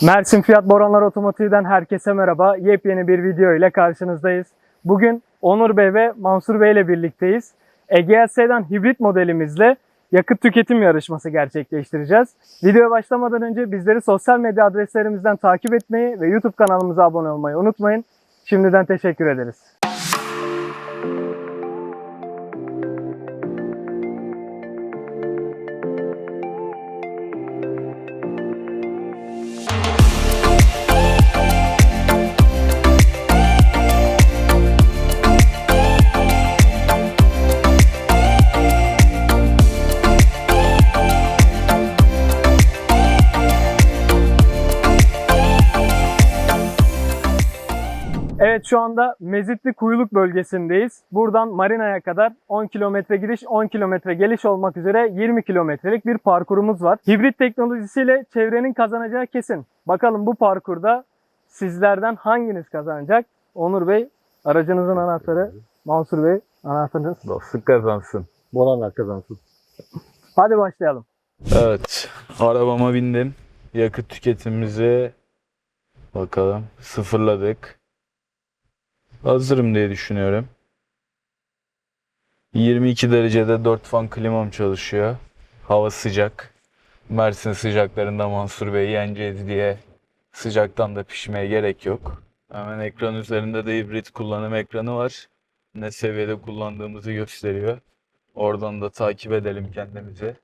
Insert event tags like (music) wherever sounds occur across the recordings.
Mersin Fiyat Boranlar Otomotiv'den herkese merhaba. Yepyeni bir video ile karşınızdayız. Bugün Onur Bey ve Mansur Bey ile birlikteyiz. Egea Sedan hibrit modelimizle yakıt tüketim yarışması gerçekleştireceğiz. Videoya başlamadan önce bizleri sosyal medya adreslerimizden takip etmeyi ve YouTube kanalımıza abone olmayı unutmayın. Şimdiden teşekkür ederiz. Evet şu anda Mezitli Kuyuluk bölgesindeyiz. Buradan Marina'ya kadar 10 kilometre gidiş 10 kilometre geliş olmak üzere 20 kilometrelik bir parkurumuz var. Hibrit teknolojisiyle çevrenin kazanacağı kesin. Bakalım bu parkurda sizlerden hanginiz kazanacak? Onur Bey aracınızın anahtarı, Mansur Bey anahtarınız. Dostluk kazansın. Boranlar kazansın. Hadi başlayalım. Evet. Arabama bindim. Yakıt tüketimimizi bakalım sıfırladık. Hazırım diye düşünüyorum. 22 derecede 4 fan klimam çalışıyor. Hava sıcak. Mersin sıcaklarında Mansur Bey yeneceğiz diye sıcaktan da pişmeye gerek yok. Hemen ekran üzerinde de hibrit kullanım ekranı var. Ne seviyede kullandığımızı gösteriyor. Oradan da takip edelim kendimizi.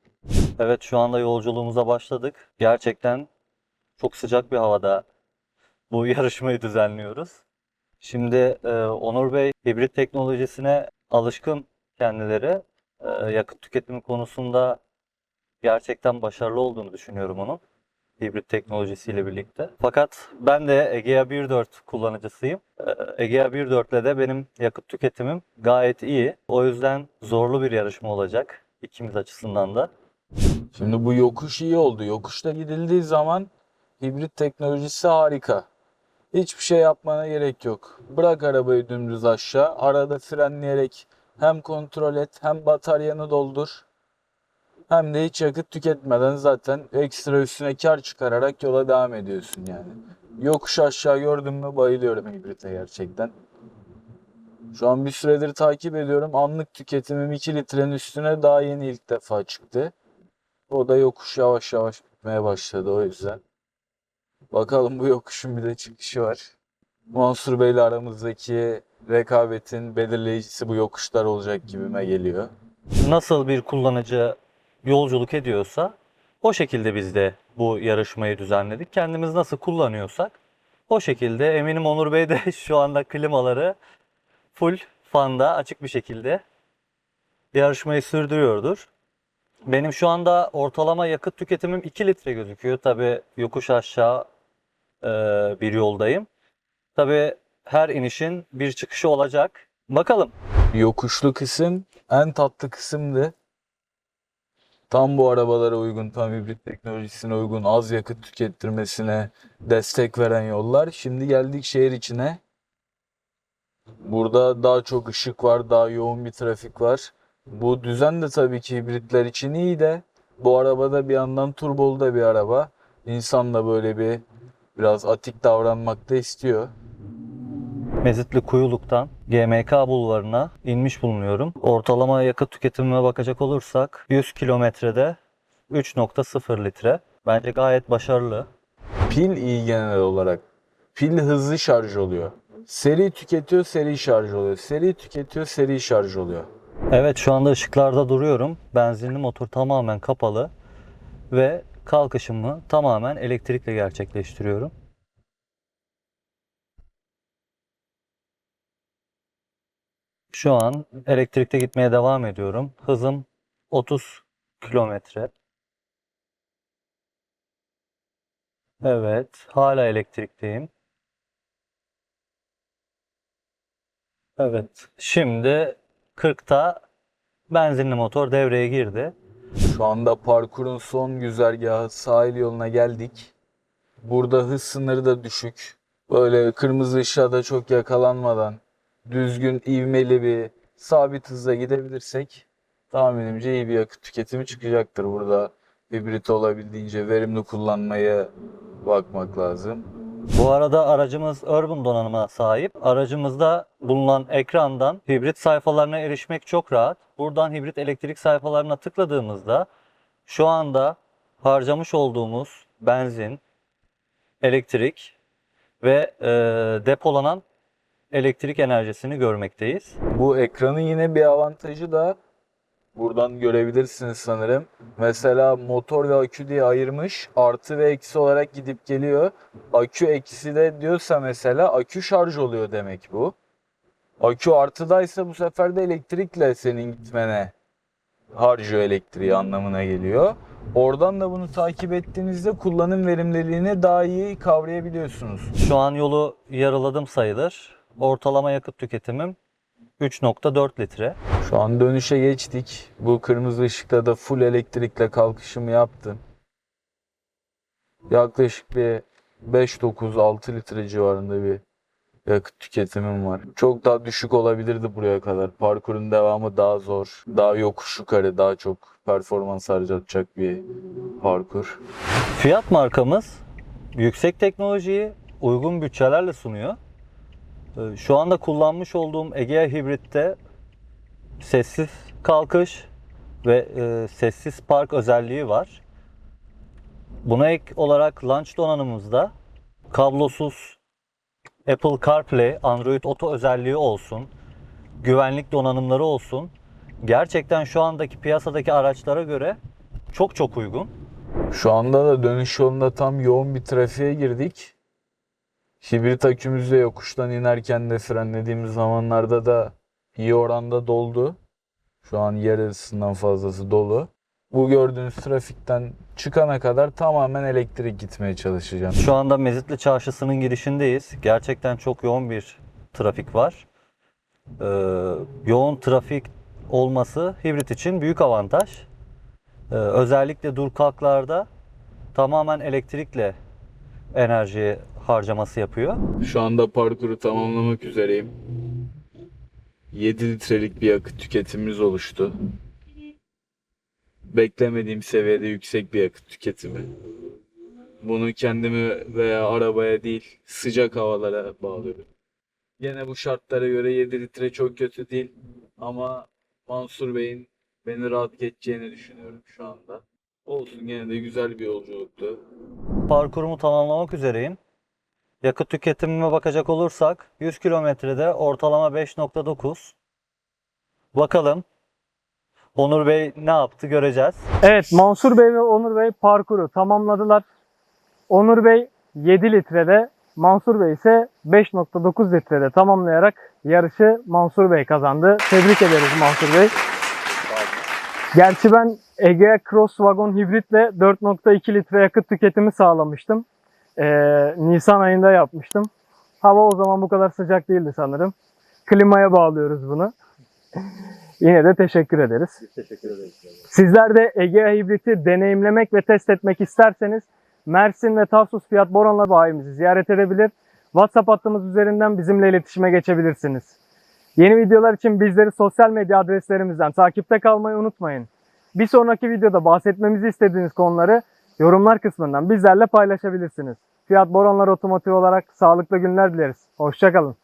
Evet şu anda yolculuğumuza başladık. Gerçekten çok sıcak bir havada bu (laughs) yarışmayı düzenliyoruz. Şimdi e, Onur Bey hibrit teknolojisine alışkın kendileri. E, yakıt tüketimi konusunda gerçekten başarılı olduğunu düşünüyorum onun. Hibrit teknolojisiyle birlikte. Fakat ben de Egea 1.4 kullanıcısıyım. E, Egea 1.4 ile de benim yakıt tüketimim gayet iyi. O yüzden zorlu bir yarışma olacak ikimiz açısından da. Şimdi bu yokuş iyi oldu. Yokuşta gidildiği zaman hibrit teknolojisi harika. Hiçbir şey yapmana gerek yok. Bırak arabayı dümdüz aşağı. Arada frenleyerek hem kontrol et hem bataryanı doldur. Hem de hiç yakıt tüketmeden zaten ekstra üstüne kar çıkararak yola devam ediyorsun yani. Yokuş aşağı gördüm mü bayılıyorum hibrite gerçekten. Şu an bir süredir takip ediyorum. Anlık tüketimim 2 litrenin üstüne daha yeni ilk defa çıktı. O da yokuş yavaş yavaş bitmeye başladı o yüzden. Bakalım bu yokuşun bir de çıkışı var. Mansur Bey'le aramızdaki rekabetin belirleyicisi bu yokuşlar olacak gibime geliyor. nasıl bir kullanıcı yolculuk ediyorsa o şekilde biz de bu yarışmayı düzenledik. Kendimiz nasıl kullanıyorsak o şekilde eminim Onur Bey de (laughs) şu anda klimaları full fanda açık bir şekilde yarışmayı sürdürüyordur. Benim şu anda ortalama yakıt tüketimim 2 litre gözüküyor. Tabii yokuş aşağı e, bir yoldayım. Tabii her inişin bir çıkışı olacak. Bakalım. Yokuşlu kısım en tatlı kısımdı. Tam bu arabalara uygun, tam hibrit teknolojisine uygun, az yakıt tükettirmesine destek veren yollar. Şimdi geldik şehir içine. Burada daha çok ışık var, daha yoğun bir trafik var. Bu düzen de tabii ki hibritler için iyi de bu arabada bir yandan turbolu da bir araba. İnsan da böyle bir biraz atik davranmak da istiyor. Mezitli Kuyuluk'tan GMK bulvarına inmiş bulunuyorum. Ortalama yakıt tüketimime bakacak olursak 100 kilometrede 3.0 litre. Bence gayet başarılı. Pil iyi genel olarak. Pil hızlı şarj oluyor. Seri tüketiyor, seri şarj oluyor. Seri tüketiyor, seri şarj oluyor. Evet şu anda ışıklarda duruyorum. Benzinli motor tamamen kapalı ve kalkışımı tamamen elektrikle gerçekleştiriyorum. Şu an elektrikte gitmeye devam ediyorum. Hızım 30 kilometre. Evet, hala elektrikteyim. Evet, şimdi 40'ta benzinli motor devreye girdi. Şu anda parkurun son güzergahı sahil yoluna geldik. Burada hız sınırı da düşük. Böyle kırmızı ışığa da çok yakalanmadan düzgün, ivmeli bir sabit hızla gidebilirsek tahminimce iyi bir yakıt tüketimi çıkacaktır burada. hibrit olabildiğince verimli kullanmaya bakmak lazım. Bu arada aracımız Urban donanıma sahip. Aracımızda bulunan ekrandan hibrit sayfalarına erişmek çok rahat. Buradan hibrit elektrik sayfalarına tıkladığımızda şu anda harcamış olduğumuz benzin, elektrik ve e, depolanan elektrik enerjisini görmekteyiz. Bu ekranın yine bir avantajı da buradan görebilirsiniz sanırım. Mesela motor ve akü diye ayırmış. Artı ve eksi olarak gidip geliyor. Akü eksi de diyorsa mesela akü şarj oluyor demek bu. Akü artıdaysa bu sefer de elektrikle senin gitmene harcıyor elektriği anlamına geliyor. Oradan da bunu takip ettiğinizde kullanım verimliliğini daha iyi kavrayabiliyorsunuz. Şu an yolu yarıladım sayılır. Ortalama yakıt tüketimim 3.4 litre. Şu an dönüşe geçtik. Bu kırmızı ışıkta da full elektrikle kalkışımı yaptım. Yaklaşık bir 5-9-6 litre civarında bir yakıt tüketimim var. Çok daha düşük olabilirdi buraya kadar. Parkurun devamı daha zor. Daha yokuş yukarı, daha çok performans harcatacak bir parkur. Fiyat markamız yüksek teknolojiyi uygun bütçelerle sunuyor. Ee, Şu anda kullanmış olduğum Egea Hibrit'te sessiz kalkış ve e, sessiz park özelliği var. Buna ek olarak launch donanımımızda kablosuz Apple CarPlay, Android Auto özelliği olsun, güvenlik donanımları olsun. Gerçekten şu andaki piyasadaki araçlara göre çok çok uygun. Şu anda da dönüş yolunda tam yoğun bir trafiğe girdik. Hibrit akümüzle yokuştan inerken de frenlediğimiz zamanlarda da iyi oranda doldu. Şu an yarısından fazlası dolu. Bu gördüğünüz trafikten çıkana kadar tamamen elektrik gitmeye çalışacağım. Şu anda Mezitli Çarşısı'nın girişindeyiz. Gerçekten çok yoğun bir trafik var. Ee, yoğun trafik olması hibrit için büyük avantaj. Ee, özellikle dur kalklarda tamamen elektrikle enerji harcaması yapıyor. Şu anda parkuru tamamlamak üzereyim. 7 litrelik bir yakıt tüketimimiz oluştu. Beklemediğim seviyede yüksek bir yakıt tüketimi. Bunu kendime veya arabaya değil sıcak havalara bağlıyorum. Yine bu şartlara göre 7 litre çok kötü değil ama Mansur Bey'in beni rahat geçeceğini düşünüyorum şu anda. Olsun gene de güzel bir yolculuktu. Parkurumu tamamlamak üzereyim. Yakıt tüketimime bakacak olursak 100 kilometrede ortalama 5.9. Bakalım Onur Bey ne yaptı göreceğiz. Evet Mansur Bey ve Onur Bey parkuru tamamladılar. Onur Bey 7 litrede, Mansur Bey ise 5.9 litrede tamamlayarak yarışı Mansur Bey kazandı. Tebrik ederiz Mansur Bey. Gerçi ben Egea Cross Wagon hibritle 4.2 litre yakıt tüketimi sağlamıştım. Ee, Nisan ayında yapmıştım. Hava o zaman bu kadar sıcak değildi sanırım. Klimaya bağlıyoruz bunu. (laughs) Yine de teşekkür ederiz. Teşekkür ederim. Sizler de Egea Hibrit'i deneyimlemek ve test etmek isterseniz Mersin ve Tarsus Fiyat Boronlar bayimizi ziyaret edebilir. WhatsApp hattımız üzerinden bizimle iletişime geçebilirsiniz. Yeni videolar için bizleri sosyal medya adreslerimizden takipte kalmayı unutmayın. Bir sonraki videoda bahsetmemizi istediğiniz konuları yorumlar kısmından bizlerle paylaşabilirsiniz. Fiyat Boronlar Otomotiv olarak sağlıklı günler dileriz. Hoşçakalın.